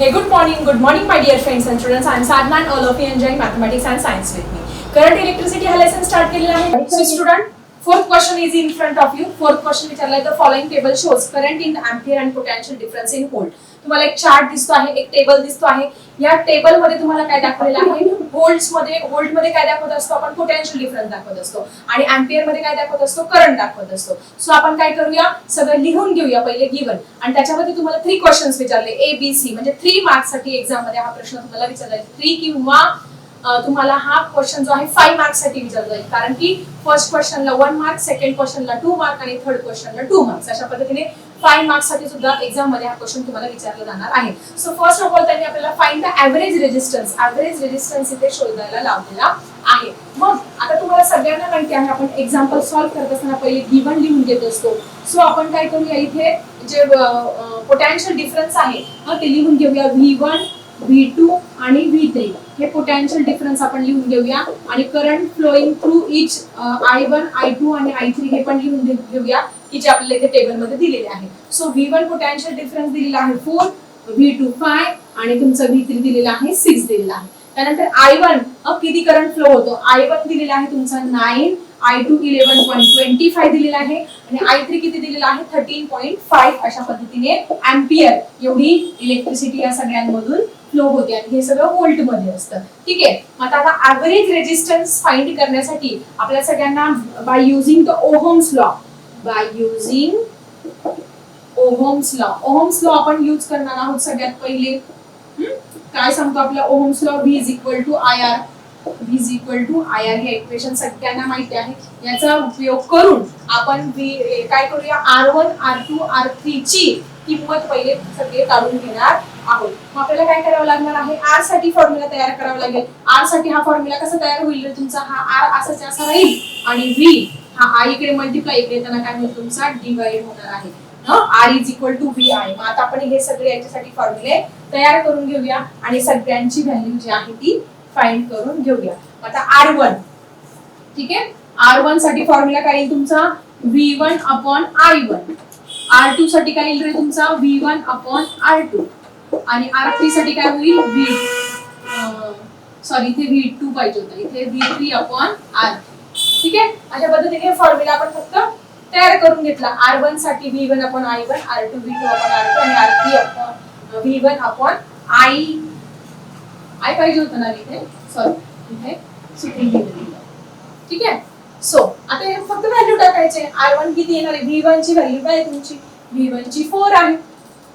Hey, good morning, good morning, my dear friends and students. I'm Sadhna and all of you enjoying mathematics and science with me. Current electricity हा lesson start केलेला आहे. So student, fourth question is in front of you. Fourth question विचारलाय the following table shows current in ampere and potential difference in volt. तुम्हाला एक chart दिसतो आहे एक table दिसतो आहे. या टेबलमध्ये तुम्हाला काय दाखवलेलं आहे? होल्ड्समध्ये होल्डमध्ये काय दाखवत असतो आपण? पोटेन्शियल डिफरन्स दाखवत असतो. आणि अँपियरमध्ये काय दाखवत असतो? करंट दाखवत असतो. सो आपण काय करूया? सगळं लिहून घेऊया पहिले गिवन आणि त्याच्यामध्ये तुम्हाला थ्री क्वेश्चन्स विचारले. ए बी सी म्हणजे थ्री मार्क्ससाठी एक्झाममध्ये हा प्रश्न तुम्हाला विचारला थ्री किंवा तुम्हाला हा क्वेश्चन जो आहे फाईव्ह मार्क्ससाठी विचारला जाईल. कारण की फर्स्ट क्वेश्चनला वन मार्क सेकंड क्वेश्चनला टू मार्क आणि थर्ड क्वेश्चनला टू मार्क्स अशा पद्धतीने फाईव्ह मार्क्ससाठी सुद्धा एक्झाममध्ये हा क्वेश्चन तुम्हाला विचारला जाणार आहे. सो फर्स्ट ऑफ ऑल त्यांनी आपल्याला find the average resistance average resistance इथे शोधायला लावलेला आहे. मग आता तुम्हाला सगळ्यांना माहिती आहे आपण एक्झाम्पल सॉल्व्ह करत असताना पहिले गिवन लिहून घेत असतो. सो आपण काय करूया इथे जे पोटॅन्शियल डिफरन्स आहे मग ते लिहून घेऊया व्ही वन व्ही टू आणि व्ही थ्री हे पोटॅन्शियल डिफरन्स आपण लिहून घेऊया. आणि current flowing through each I one I two आणि आय थ्री हे पण लिहून घेऊया. की जे आपल्याला इथे टेबलमध्ये दिलेले आहे. So V one potential difference दिलेला आहे फोर व्ही टू फाय आणि तुमचं व्ही थ्री दिलेला आहे सिक्स दिलेला आहे. त्यानंतर आय वन किती करंट फ्लो होतो? आय वन दिलेला आहे तुमचा nine I two eleven point twenty five दिलेला आहे आणि आय थ्री किती दिलेला आहे? थर्टीन पॉईंट फाईव्ह अशा पद्धतीने अँपियर एवढी इलेक्ट्रिसिटी या सगळ्यांमधून फ्लो होते. आणि हे सगळं व्होल्टमध्ये असतं. ठीक आहे? मग आता आता ऍव्हरेज रेजिस्टन्स फाइंड करण्यासाठी आपल्या सगळ्यांना by using the Ohm's law by using Ohm's law Ohm's law आपण यूज करणार आहोत सगळ्यात पहिले. काय सांगतो आपला Ohm's law V is equal to I R V is equal to I R हे इक्वेशन सगळ्यांना माहिती आहे. याचा उपयोग करून आपण V- काय करूया? R one R two R three ची किंमत पहिले सगळे काढून घेणार आहोत. मग आपल्याला काय करावं लागणार आहे? आरसाठी फॉर्म्युला तयार करावा लागेल. आरसाठी हा फॉर्म्युला कसा तयार होईल तुमचा? हा आर असाच असा राहील. आणि व्ही हा आय इकडे मल्टिप्लाय इकडे येताना काय होईल तुमचा डिवाइड होणार आहे. R is equal to V आहे मग आता आपण हे सगळे याच्यासाठी फॉर्म्युले तयार करून घेऊया आणि सगळ्यांची व्हॅल्यू जी आहे ती फाइंड करून घेऊया. मग आता आर वन ठीक आहे? आर वनसाठी फॉर्म्युला काय येईल तुमचा? V one upon I one R two साठी काय येईल रे तुमचा? V one upon R two आणि आर थ्री साठी काय होईल? व्ही सॉरी इथे व्ही टू पाहिजे होतं. इथे व्ही थ्री अपॉन आर ठीक आहे? अशा पद्धतीने फॉर्म्युला आपण फक्त तयार करून घेतला. R वनसाठी V one upon I one R two V two upon R two आणि R three upon V one upon I I पाहिजे होतं ना इथे सॉरी इथे चुकून ठीक आहे? सो आता हे फक्त व्हॅल्यू टाकायचे. आय वन किती येणार आहे? व्ही वन ची व्हॅल्यू काय आहे तुमची? व्ही वन ची फोर आहे.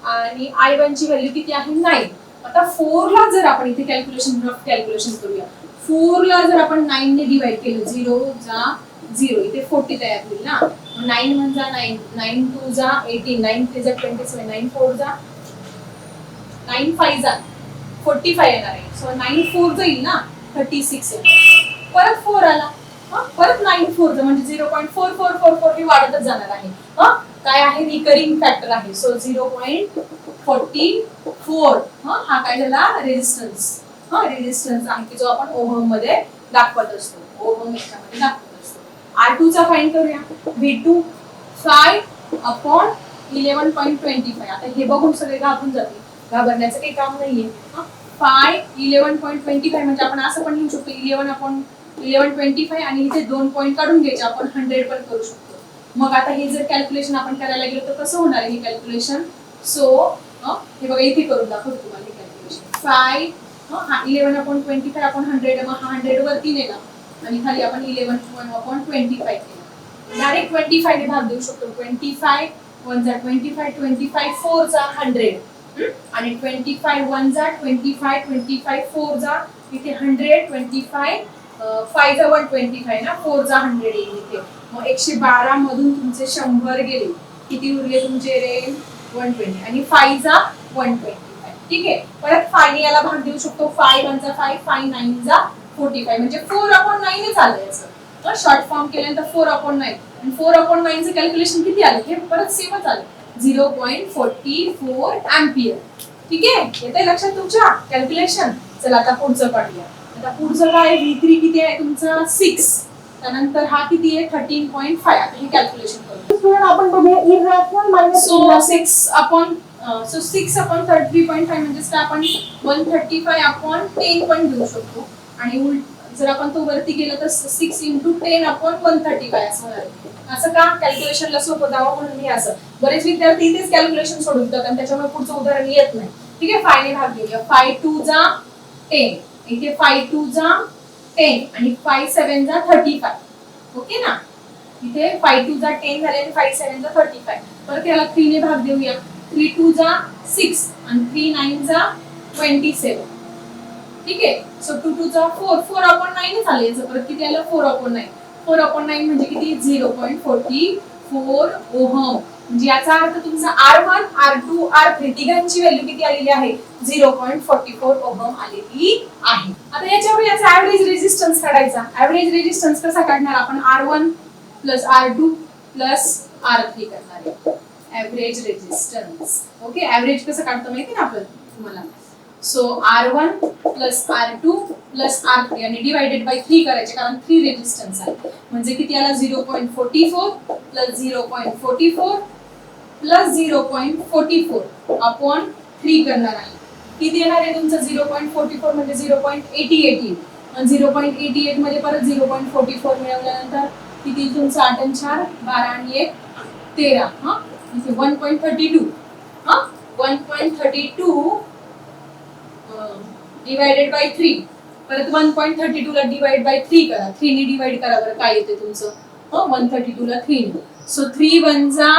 आणि आय वन ची व्हॅल्यू किती आहे? नाईन आता फोर ला जर आपण इथे कॅल्क्युलेशन रफ कॅल्क्युलेशन करूया फोर ला जर आपण नाईन ने डिवाइड केलं झिरो जा झिरो इथे फोर्टी तयार होईल ना. नाईन वन जा नाईन नाईन टू जा एटीन नाईन थ्री जा ट्वेंटी सेवन नाईन फोर जा नाईन फाईव्ह जा फोर्टी फाय येणार आहे. सो नाईन फोर जाईल ना थर्टी सिक्स परत फोर आला परत नाईन फोर म्हणजे zero point four four four four हे वाढतच जाणार आहे. हा? काय आहे? रिकरिंग फॅक्टर आहे. So zero point forty four हा? काय झाला? रेजिस्टन्स हा रेजिस्टन्स आहे की जो आपण ओहममध्ये दाखवत असतो. ओहम याच्यामध्ये दाखवत असतो. आर टू चा फाईन करूया. V two five upon eleven point twenty five आता हे बघून सगळे घाबरून जातील. घाबरण्याचं काही काम नाहीये. Five eleven point twenty five म्हणजे आपण असं पण लिहू शकतो eleven upon eleven twenty five आणि इथे दोन पॉईंट काढून घ्यायचे आपण हंड्रेड पण करू शकतो. मग आता हे जर कॅल्क्युलेशन आपण करायला गेलो तर कसं होणार आहे हे कॅल्क्युलेशन सो हे बघा इथे करून दाखवतो तुम्हाला हे कॅल्क्युलेशन फाय हा इलेव्हन अपॉन ट्वेंटी फाय आपण हंड्रेड मग हा हंड्रेड वरती नेला. आणि खाली आपण eleven one upon twenty five केला. डायरेक्ट ट्वेंटी फाय ने भाग देऊ शकतो. ट्वेंटी फाय वन जा twenty five twenty five four जा हंड्रेड आणि ट्वेंटी फाय वन जा twenty five twenty five four जा इथे हंड्रेड ट्वेंटी फाय फाय जा वन ट्वेंटी फाय ना फोर जा हंड्रेड येईल इथे. मग एकशे बारा मधून तुमचे शंभर गेले. किती उरले तुमचे रे? वन ट्वेंटी आणि फाय जा वन ट्वेंटी ठीक आहे. परत फाय याला भाग देऊ शकतो. फाय वन जा फाय फाय नाईन जा फोर्टी फाय म्हणजे फोर अपॉन नाईनच आलं याचं. शॉर्ट फॉर्म केल्यानंतर फोर अपॉन नाईन आणि फोर अपॉन नाईनचं कॅल्क्युलेशन किती आलं? हे परत सेमच आलं. Zero point forty four ampere ठीक आहे? येते लक्षात तुमच्या? कॅल्क्युलेशन चला आता पुढचं काढूया आता पुढचं काय? व्ही थ्री किती आहे तुमचं? सिक्स त्यानंतर हा किती आहे? थर्टीन पॉईंट फाय आता हे कॅल्क्युलेशन करू आपण बघूया. Irrational minus so six upon so six upon thirty point five म्हणजेच आपण one thirty five upon ten पण घेऊ शकतो. आणि उल- जर आपण तो वरती गेलो तर six into ten upon one thirty five असं होणार असं का? कॅल्क्युलेशनला सोपं जावं म्हणून मी असं. बरेच विद्यार्थी इथेच कॅल्क्युलेशन सोडून देतात आणि त्याच्यामुळे पुढचं उदाहरण येत नाही. ठीक आहे? फायने भाग घेऊया. फाय टू जा टेन इथे फाय टू जा टेन आणि फाय सेवन जा थर्टी फाय ओके ना? इथे फाय टू जा टेन झाले आणि फाय सेवन जा थर्टी फाय परत याला थ्रीने भाग देऊया. थ्री टू जा सिक्स आणि थ्री नाईन जा ट्वेंटी सेवन. ठीक आहे? सो टू टू जा फोर फोर अपॉन नाईन आले याचं परत किती आलं? Four upon nine four upon nine म्हणजे किती? Zero point forty four ohm म्हणजे याचा अर्थ तुमचा R one R two R three तिघांची व्हॅल्यू किती आलेली आहे? Zero point forty four ohm आलेली आहे. आता याच्यावर याचा ऍव्हरेज रेजिस्टन्स काढायचा. ऍव्हरेज रेजिस्टन्स कसा काढणार आपण? R one plus R two plus R three करणार आहे. ॲव्हरेज रेजिस्टन्स ओके ॲव्हरेज कसं काढतो माहिती ना आपण? तुम्हाला. So R one plus R two plus R three आणि डिवायडेड बाय थ्री करायचे कारण थ्री रेजिस्टन्स आहे. म्हणजे किती आला? Zero point forty four plus zero point forty four plus zero point forty four upon three करणार आहे. किती येणार आहे तुमचं? झिरो पॉईंट फोर्टी फोर म्हणजे झिरो पॉईंट एटी एटी आणि झिरो पॉईंट एटी एटमध्ये परत झिरो पॉईंट फोर्टी फोर मिळवल्यानंतर किती? तुमचं आठ आणि चार बारा आणि एक तेरा. हां? इथे वन पॉईंट थर्टी टू हा one point thirty two divided by three परत वन पॉईंट थर्टी टू ला डिवाइड बाय थ्री करा. थ्री ने डिवाइड करा बरं काय येते तुमचं? वन थर्टी टू ला थ्री सो थ्री वन जा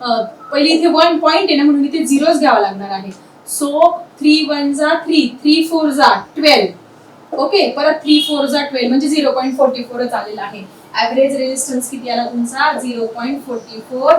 अं, पहिले इथे वन पॉईंट आहे ना म्हणून इथे झिरोच घ्यावा लागणार आहे. सो थ्री वन जा थ्री थ्री फोर जा ट्वेल्व ओके परत थ्री फोर जा ट्वेल्व म्हणजे झिरो पॉईंट फोर्टी फोरच आलेला आहे. ॲव्हरेज रेजिस्टन्स किती आला तुमचा? झिरो पॉईंट फोर्टी फोर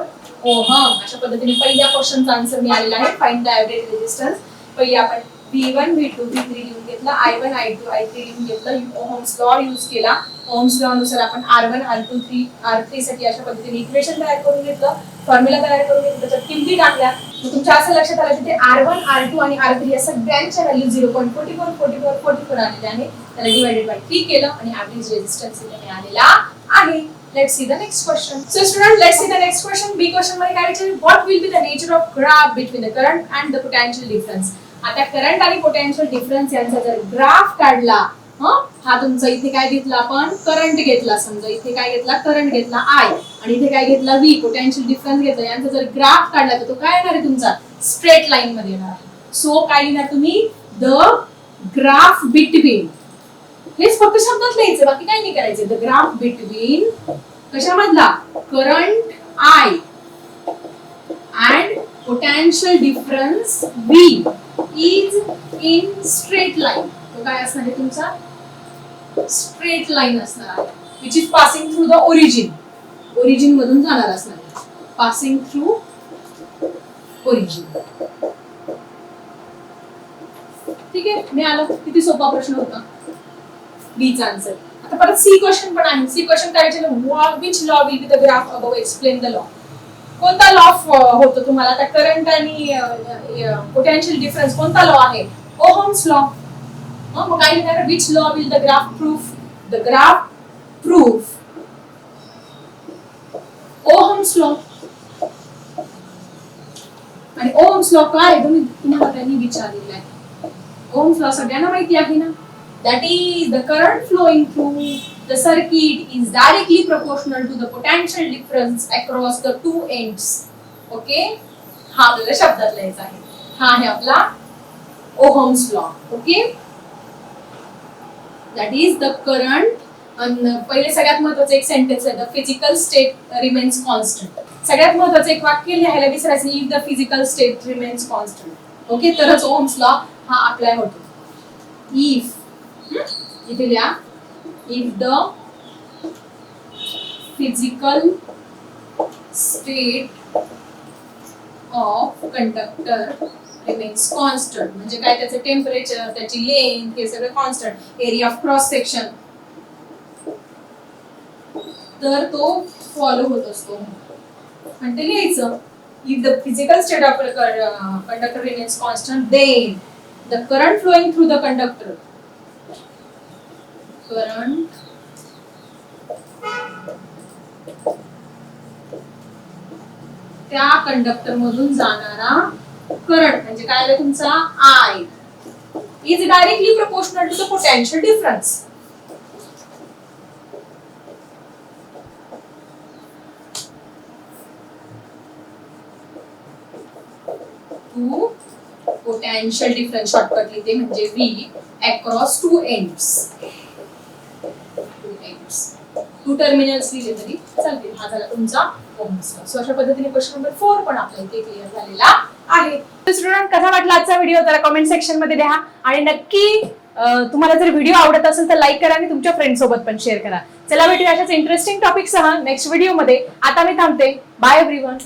हो, ओहम अशा पद्धतीने पहिल्या क्वेश्चनचा आन्सर मिळालेला आहे फाईन द ऍव्हरेज रेजिस्टन्स पहिले आपण V one V two V three लिहून घेतला I one I two I three लिहून घेतलं ओहम्स लॉ यूज केला. ओहम्स लॉ नुसार आपण R one R two three R three साठी अशा पद्धतीने इक्वेशन तयार करून घेतलं फॉर्म्युला तयार करून घेतलं त्याच्यात किमती टाकल्या. तुमच्या असं लक्षात आलं तिथे आर वन आर टू आणि आर थ्री या सगळ्यांच्या value zero point forty four forty four forty four आलेल्या आहे त्याला डिवायडेड बाय थ्री केलं आणि ऍव्हरेज रेजिस्टन्स इथे मिळालेला आहे. Let's see the next question. So student, let's see the next question. B question मध्ये काय विचारले? What will be the nature of graph between the current and the potential difference? आता current आणि potential difference यांचा जर graph काढला हा? तुमचा इथे काय घेतला आपण? करंट घेतला. समजा इथे काय घेतला? करंट घेतला. आय आणि इथे काय घेतला? व्ही पोटेन्शियल डिफरन्स घेतला. यांचा जर ग्राफ काढला तर तो काय येणार आहे तुमचा? स्ट्रेट लाईन मध्ये येणार आहे. सो काय लिहिणार तुम्ही? द ग्राफ बिटवीन हेच फक्त शब्दात लिहायचं. बाकी काही नाही करायचं. The graph between कशामधला? Current I and potential difference V is in straight line तो काय असणार आहे तुमचा? स्ट्रेट लाईन असणार आहे. Which is passing through the origin origin मधून जाणार असणार आहे. पासिंग थ्रू ओरिजिन ठीक आहे? मी आलो किती सोपा प्रश्न होता? बीचा आन्सर आता परत सी क्वेश्चन पण आहे. सी क्वेश्चन काय विचारलं which law will be the graph above explain the law कोणता लॉ होतो तुम्हाला? आता करंट आणि पोटेन्शियल डिफरन्स कोणता लॉ आहे? ओहम्स लॉ मग काय लिहिणार which law will the graph proof the graph proof Ohm's law आणि ओहम्स लॉ काय तुम्ही तुम्हाला त्यांनी विचारलेला आहे. ओहम्स लॉ सगळ्यांना माहिती आहे ना? That is the current flowing through the circuit is directly proportional to the potential difference across the two ends. Okay? हा आपल्याला शब्दात लिहायचा आहे. हा आहे आपला Ohm's law okay that is the current पहिले सगळ्यात महत्वाचं एक सेंटेन्स आहे the physical state remains constant सगळ्यात महत्वाचं एक वाक्य लिहायला विसरायचं if the physical state remains constant okay तरच ओहम्स लॉ हा अप्लाय होतो. इफ इथे लिहा. If the physical state of conductor remains constant म्हणजे काय त्याचं टेम्परेचर त्याची लेंथ हे सगळं constant area of cross section तर तो फॉलो होत असतो. आणि ते लिहायचं. If the physical state of conductor remains constant then the current flowing through the conductor current त्या कंडक्टर मधून जाणारा करंट म्हणजे काय आलं तुमचा? I is directly proportional to the potential difference to potential difference shortcut लिहिते म्हणजे V across two ends to two terminals लिहिले तरी चालतील हा झाला तुमचा सो अशा पद्धतीने क्वेश्चन नंबर फोर पण आपल्या इथे क्लिअर झालेला आहे. स्टुडंट कसा वाटला आजचा व्हिडिओ जरा कमेंट सेक्शनमध्ये द्या. आणि नक्की तुम्हाला जर व्हिडिओ आवडत असेल तर लाईक करा आणि तुमच्या फ्रेंड सोबत पण शेअर करा. चला भेटूया अशाच इंटरेस्टिंग टॉपिक सह नेक्स्ट व्हिडिओमध्ये. आता मी थांबते. Bye everyone